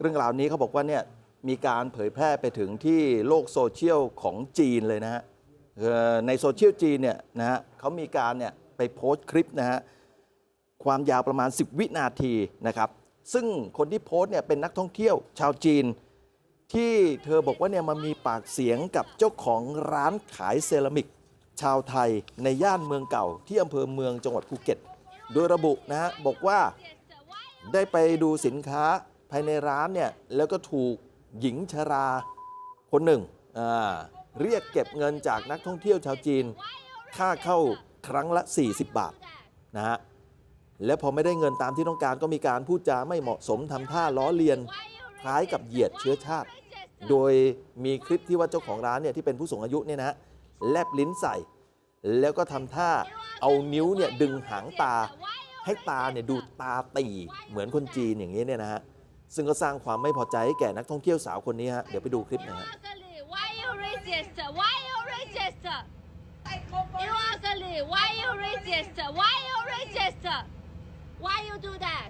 เรื่องราวนี้เขาบอกว่าเนี่ยมีการเผยแพร่ไปถึงที่โลกโซเชียลของจีนเลยนะฮะในโซเชียลจีนเนี่ยนะฮะเขามีการเนี่ยไปโพสต์คลิปนะฮะความยาวประมาณ 10 วินาทีนะครับ ซึ่งคนที่โพสต์เนี่ยเป็นนักท่องเที่ยวชาวจีน ที่เธอบอกว่าเนี่ยมันมีปากเสียงกับเจ้าของร้านขายเซรามิก ชาวไทยในย่านเมืองเก่า ที่อำเภอเมืองจังหวัดภูเก็ต โดยระบุนะฮะบอกว่าได้ไปดูสินค้า ภายในร้านเนี่ยแล้วก็ถูกหญิงชราคนหนึ่งเรียกเก็บเงินจากนักท่องเที่ยวชาวจีน ค่าเข้าครั้งละ 40 บาทนะฮะแล้วพอไม่ได้เงินตามที่ต้องการก็มีการพูดจาไม่เหมาะสมทำท่าล้อเลียนคล้ายกับเหยียดเชื้อชาติ โดยมีคลิปที่ว่าเจ้าของร้านเนี่ยที่เป็นผู้สูงอายุเนี่ยนะแลบลิ้นใส่ แล้วก็ทำท่าเอานิ้วเนี่ยดึงหางตา ให้ตาเนี่ยดูตาตีเหมือนคนจีนอย่างนี้เนี่ยนะฮะ ซึ่งก็สร้างความไม่พอใจให้แก่นักท่องเที่ยวสาวคนนี้ฮะเดี๋ยวไปดูคลิปหนะฮะ Why you racist? Why you racist? You ugly. Why you racist? Why you racist? Why you do that?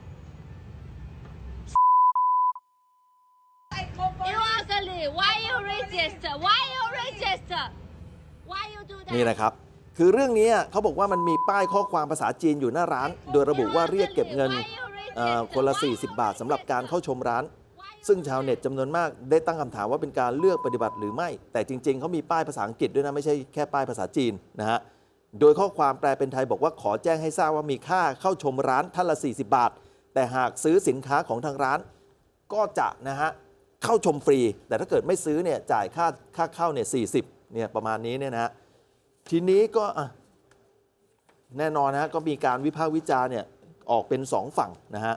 You ugly. Why you racist? Why you racist? Why you do that? นี่นะครับ คือเรื่องนี้เขาบอกว่ามันมีป้ายข้อความภาษาจีนอยู่หน้าร้าน โดยระบุว่าเรียกเก็บเงินเอ่อ คนละ 40 บาทสำหรับการเข้าชมร้าน ซึ่งชาวเน็ตจำนวนมากได้ตั้งคำถามว่าเป็นการเลือกปฏิบัติหรือไม่ แต่จริง ๆ เขามีป้ายภาษาอังกฤษด้วยนะไม่ใช่แค่ป้ายภาษาจีนนะฮะโดยข้อความแปลเป็นไทยบอกว่าขอแจ้งให้ทราบว่ามีค่าเข้าชมร้านท่านละ 40 บาท แต่หากซื้อสินค้าของทางร้าน ก็จะนะฮะเข้าชมฟรี แต่ถ้าเกิดไม่ซื้อเนี่ยจ่ายค่าค่าเข้าเนี่ย40เนี่ยประมาณนี้เนี่ยนะฮะทีนี้ก็อะแน่นอนนะฮะก็มีการวิพากษ์วิจารณ์เนี่ย ออกเป็น 2 ฝั่งนะฮะ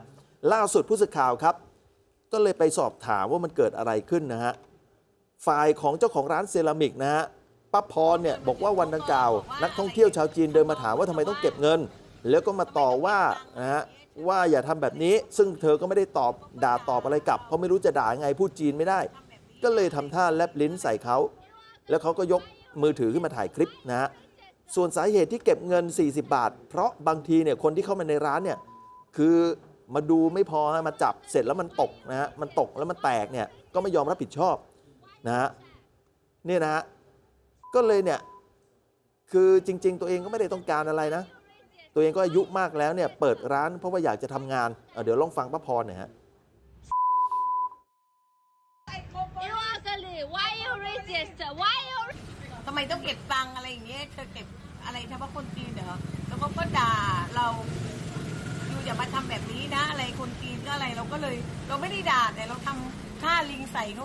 ล่าสุดผู้สื่อข่าวครับ ก็เลยไปสอบถามว่ามันเกิดอะไรขึ้นนะฮะฝ่ายของเจ้าของร้านเซรามิกนะฮะป้าพรเนี่ยบอกว่าวันดังกล่าว นักท่องเที่ยวชาวจีนเดินมาถามว่าทำไมต้องเก็บเงิน แล้วก็มาต่อว่านะฮะว่าอย่าทำแบบนี้ ซึ่งเธอก็ไม่ได้ตอบด่าตอบอะไรกลับ เพราะไม่รู้จะด่าไงพูดจีนไม่ได้ ก็เลยทำท่าแลบลิ้นใส่เขา แล้วเขาก็ยกมือถือขึ้นมาถ่ายคลิปนะฮะ ส่วนสาเหตุที่เก็บเงิน 40 บาท เพราะบางทีเนี่ยคนที่เข้ามาในร้านเนี่ยคือมาดูไม่พอฮะมาจับเสร็จแล้วมันตกนะฮะมันตกแล้วมันแตกเนี่ยก็ไม่ยอมรับผิดชอบนะฮะเนี่ยนะฮะก็เลยเนี่ยคือจริง ๆ ตัวเองก็ไม่ได้ต้องการอะไรนะ ตัวเองก็อายุมากแล้วเนี่ยเปิดร้านเพราะว่าอยากจะทำงานเอาเดี๋ยวลองฟังป้าพรหน่อยฮะ You ugly. Why you racist? Why ทำไมต้องเก็บตังค์อะไรอย่างเงี้ยเธอเก็บอะไรเฉพาะคนจีนเหรอแล้วเขาก็ด่าเราอยู่อย่ามาทำแบบนี้นะ อะไรคนจีนก็อะไรเราก็เลย เราไม่ได้ด่าแต่เราทำท่าลิงใส่เขา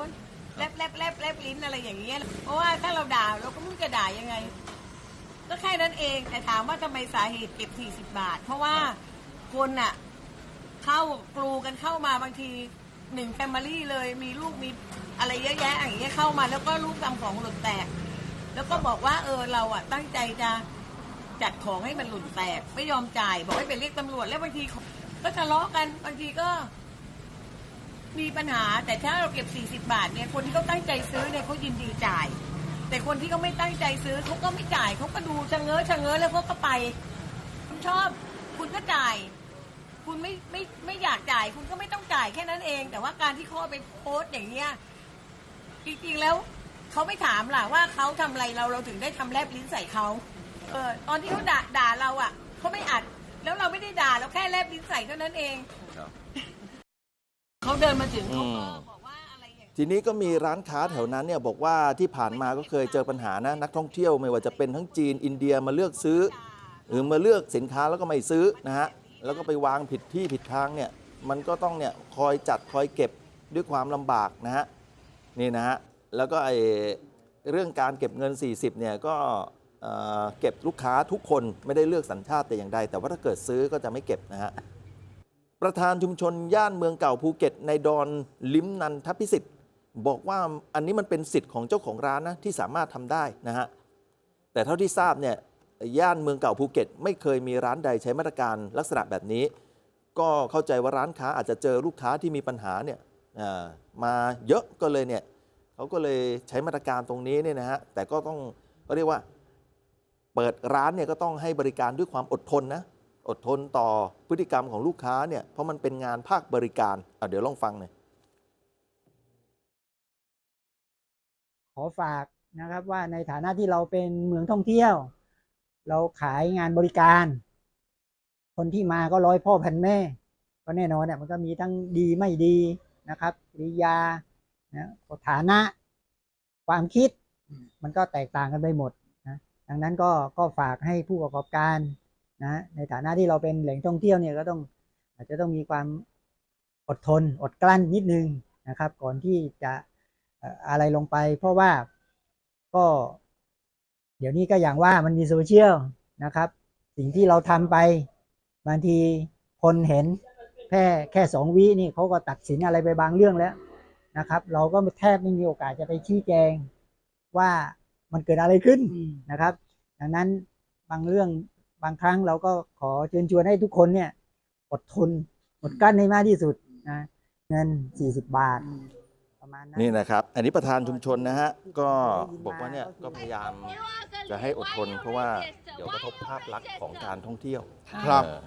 แลบแลบแลบแลบลิ้นอะไรอย่างเงี้ยเพราะว่าถ้าเราด่าเราก็ไม่รู้จะด่ายังไง ก็แค่นั้นเองแต่ถามว่าทำไมสาเหตุเก็บ40บาท เพราะว่าคนอะเข้ากลูกันเข้ามาบางทีหนึ่งแฟมิลี่เลยมีลูกมีอะไรเยอะแยะอย่างเงี้ยเข้ามาแล้วก็ลูกทำของหล่นแตก แล้วก็บอกว่าเออเราอะตั้งใจจะจัดของให้มันหล่นแตก ไม่ยอมจ่าย บอกให้ไปเรียกตำรวจแล้วบางทีก็ทะเลาะกันบางทีก็ มีปัญหาแต่ถ้าเราเก็บ40บาทเนี่ยคนที่เขาตั้งใจซื้อเนี่ยเขายินดีจ่าย แต่คนที่เขาไม่ตั้งใจซื้อเขาก็ไม่จ่ายเขาก็ดูชะเง้อชะเง้อแล้วเขาก็ไปคุณชอบ คุณก็จ่าย คุณไม่ไม่ไม่อยากจ่าย คุณก็ไม่ต้องจ่ายแค่นั้นเอง แต่ว่าการที่ขาเอไปโพสต์อย่างเงี้ยจริงๆแล้ว เขาไม่ถามล่ะว่าเขาทำอะไรเราเราถึงได้ทำแลบลิ้นใส่เขาเออตอนที่เขาด่าด่าเราอะเขาไม่อัดแล้วเราไม่ได้ด่าเราแค่แลบลิ้นใส่เท่านั้นเองเขาเดินมาถึงเขาก็บอกว่าอะไรอย่างทีนี้ก็มีร้านค้าแถวนั้นเนี่ยบอกว่าที่ผ่านมาก็เคยเจอปัญหานะนักท่องเที่ยวไม่ว่าจะเป็นทั้งจีนอินเดียมาเลือกซื้อ หรือมาเลือกสินค้าแล้วก็ไม่ซื้อนะฮะแล้วก็ไปวางผิดที่ผิดทางเนี่ยมันก็ต้องเนี่ยคอยจัดคอยเก็บด้วยความลำบากนะฮะนี่นะฮะ แล้วก็ไอเรื่องการเก็บเงิน 40เนี่ยก็เอ่อเก็บลูกค้าทุกคนไม่ได้เลือกสัญชาติแต่อย่างใด แต่ว่าถ้าเกิดซื้อก็จะไม่เก็บนะฮะ ประธานชุมชนย่านเมืองเก่าภูเก็ตในดอนลิมนันทพิสิทธิ์บอกว่าอันนี้มันเป็นสิทธิ์ของเจ้าของร้านนะที่สามารถทำได้นะฮะ แต่เท่าที่ทราบเนี่ยย่านเมืองเก่าภูเก็ต ไม่เคยมีร้านใดใช้มาตรการลักษณะแบบนี้ ก็เข้าใจว่าร้านค้าอาจจะเจอลูกค้าที่มีปัญหาเนี่ยอ่ามาเยอะก็เลยเนี่ย เขาก็เลยใช้มาตรการตรงนี้เนี่ยนะฮะแต่ก็ต้องก็เรียกว่าเปิดร้านเนี่ยก็ต้องให้บริการด้วยความอดทนนะอดทนต่อพฤติกรรมของลูกค้าเนี่ยเพราะมันเป็นงานภาคบริการเอาเดี๋ยวลองฟังหน่อยขอฝากนะครับว่าในฐานะที่เราเป็นเมืองท่องเที่ยว เราขายงานบริการ คนที่มาก็ร้อยพ่อพันแม่ ก็แน่นอนเนี่ยมันก็มีทั้งดีไม่ดีนะครับกิริยา นะฐานะ ความคิด มันก็แตกต่างกันไปหมดนะดังนั้นก็ก็ฝากให้ผู้ประกอบการนะในฐานะที่เราเป็นแหล่งท่องเที่ยวเนี่ยก็ต้องอาจจะต้องมีความอดทนอดกลั้นนิดนึงนะครับ ก่อนที่จะเอ่ออะไรลงไป เพราะว่าก็ เดี๋ยวนี้ก็อย่างว่ามันมีโซเชียลนะครับ สิ่งที่เราทำไปบางทีคนเห็นแค่แค่สองวินี่เขาก็ตัดสินอะไรไปบางเรื่องแล้ว นะครับ เราก็แทบไม่มีโอกาสจะไปชี้แจงว่ามันเกิดอะไรขึ้นนะครับ ดังนั้นบางเรื่องบางครั้งเราก็ขอเชิญชวนให้ทุกคนเนี่ยอดทนอดกลั้นให้มากที่สุดนะเงิน 40 บาทประมาณนั้นนี่นะครับ อันนี้ประธานชุมชนนะฮะ ก็บอกว่าเนี่ยก็พยายาม It was a จะให้อดทน why you เพราะว่า racist? เดี๋ยวก Why ระทบ you ภาพลักษณ์ racist? ของการท่องเที่ยวครับเออ